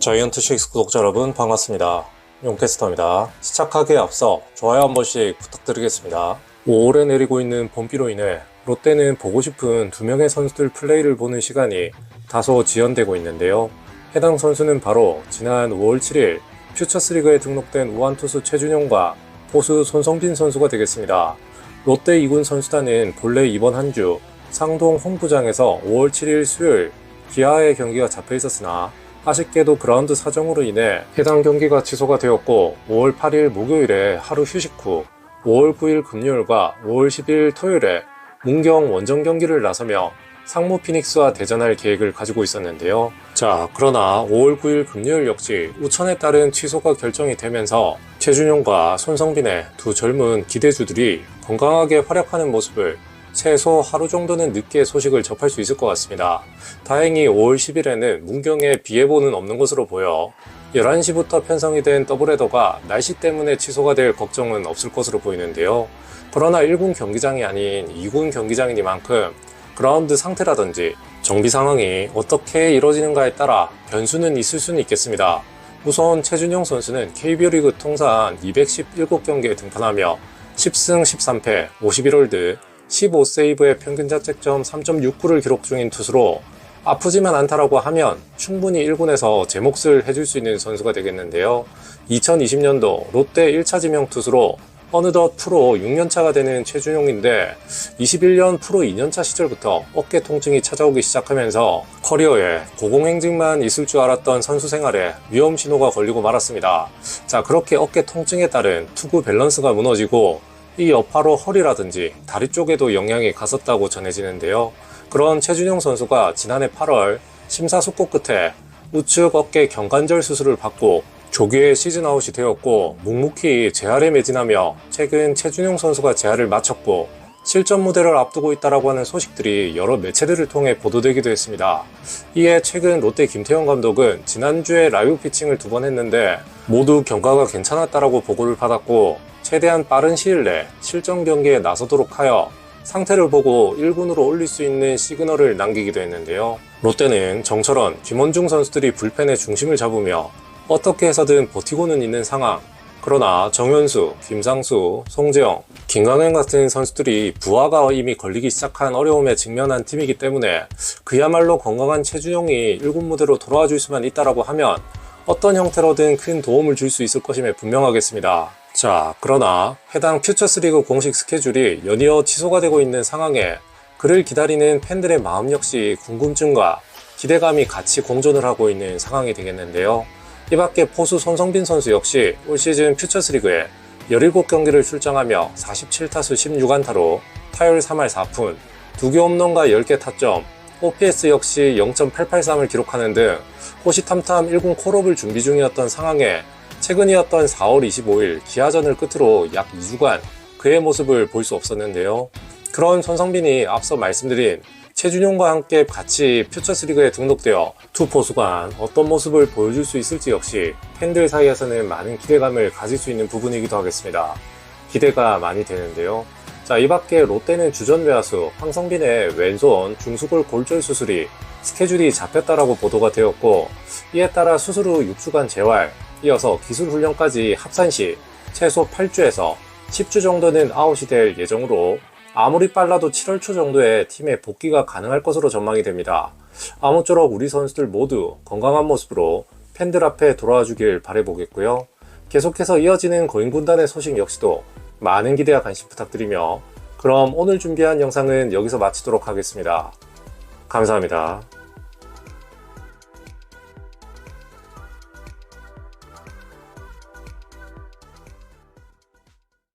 자이언트 식스 구독자 여러분 반갑습니다. 용캐스터입니다. 시작하기에 앞서 좋아요 한 번씩 부탁드리겠습니다. 5월에 내리고 있는 봄비로 인해 롯데는 보고 싶은 두 명의 선수들 플레이를 보는 시간이 다소 지연되고 있는데요. 해당 선수는 바로 지난 5월 7일 퓨처스리그에 등록된 우한 투수 최준용과 포수 손성빈 선수가 되겠습니다. 롯데 2군 선수단은 본래 이번 한 주 상동 홈구장에서 5월 7일 수요일 기아의 경기가 잡혀 있었으나 아쉽게도 그라운드 사정으로 인해 해당 경기가 취소가 되었고 5월 8일 목요일에 하루 휴식 후 5월 9일 금요일과 5월 10일 토요일에 문경 원정 경기를 나서며 상무 피닉스와 대전할 계획을 가지고 있었는데요. 자, 그러나 5월 9일 금요일 역시 우천에 따른 취소가 결정이 되면서 최준용과 손성빈의 두 젊은 기대주들이 건강하게 활약하는 모습을 최소 하루 정도는 늦게 소식을 접할 수 있을 것 같습니다. 다행히 5월 10일에는 문경에 비 예보는 없는 것으로 보여 11시부터 편성이 된 더블헤더가 날씨 때문에 취소가 될 걱정은 없을 것으로 보이는데요. 그러나 1군 경기장이 아닌 2군 경기장이니만큼 그라운드 상태라든지 정비 상황이 어떻게 이루어지는가에 따라 변수는 있을 수는 있겠습니다. 우선 최준용 선수는 KBO 리그 통산 217경기에 등판하며 10승 13패 51홀드 15세이브의 평균 자책점 3.69를 기록 중인 투수로 아프지만 않다라고 하면 충분히 1군에서 제 몫을 해줄 수 있는 선수가 되겠는데요. 2020년도 롯데 1차 지명 투수로 어느덧 프로 6년차가 되는 최준용인데 21년 프로 2년차 시절부터 어깨 통증이 찾아오기 시작하면서 커리어에 고공행진만 있을 줄 알았던 선수 생활에 위험 신호가 걸리고 말았습니다. 자, 그렇게 어깨 통증에 따른 투구 밸런스가 무너지고 이 여파로 허리라든지 다리 쪽에도 영향이 갔었다고 전해지는데요. 그런 최준용 선수가 지난해 8월 심사숙고 끝에 우측 어깨 경관절 수술을 받고 조기에 시즌아웃이 되었고 묵묵히 재활에 매진하며 최근 최준용 선수가 재활을 마쳤고 실전 무대를 앞두고 있다라고 하는 소식들이 여러 매체들을 통해 보도되기도 했습니다. 이에 최근 롯데 김태형 감독은 지난주에 라이브 피칭을 두 번 했는데 모두 경과가 괜찮았다라고 보고를 받았고 최대한 빠른 시일 내 실전 경기에 나서도록 하여 상태를 보고 1군으로 올릴 수 있는 시그널을 남기기도 했는데요. 롯데는 정철원, 김원중 선수들이 불펜의 중심을 잡으며 어떻게 해서든 버티고는 있는 상황. 그러나 정현수, 김상수, 송재영, 김강현 같은 선수들이 부하가 이미 걸리기 시작한 어려움에 직면한 팀이기 때문에 그야말로 건강한 최준용이 1군 무대로 돌아와 줄 수만 있다라고 하면 어떤 형태로든 큰 도움을 줄 수 있을 것임에 분명하겠습니다. 자, 그러나 해당 퓨처스리그 공식 스케줄이 연이어 취소가 되고 있는 상황에 그를 기다리는 팬들의 마음 역시 궁금증과 기대감이 같이 공존을 하고 있는 상황이 되겠는데요. 이 밖에 포수 손성빈 선수 역시 올 시즌 퓨처스리그에 17경기를 출장하며 47타수 16안타로 타율 3할 4푼, 2개 홈런과 10개 타점, OPS 역시 0.883을 기록하는 등 호시탐탐 1군 콜업을 준비 중이었던 상황에 최근이었던 4월 25일 기아전을 끝으로 약 2주간 그의 모습을 볼 수 없었는데요. 그런 손성빈이 앞서 말씀드린 최준용과 함께 같이 퓨처스리그에 등록되어 두 포수간 어떤 모습을 보여줄 수 있을지 역시 팬들 사이에서는 많은 기대감을 가질 수 있는 부분이기도 하겠습니다. 기대가 많이 되는데요. 자, 이 밖에 롯데는 주전 외야수 황성빈의 왼손 중수골 골절 수술이 스케줄이 잡혔다라고 보도가 되었고 이에 따라 수술 후 6주간 재활, 이어서 기술 훈련까지 합산 시 최소 8주에서 10주 정도는 아웃이 될 예정으로 아무리 빨라도 7월 초 정도에 팀에 복귀가 가능할 것으로 전망이 됩니다. 아무쪼록 우리 선수들 모두 건강한 모습으로 팬들 앞에 돌아와 주길 바라보겠고요. 계속해서 이어지는 거인군단의 소식 역시도 많은 기대와 관심 부탁드리며 그럼 오늘 준비한 영상은 여기서 마치도록 하겠습니다. 감사합니다.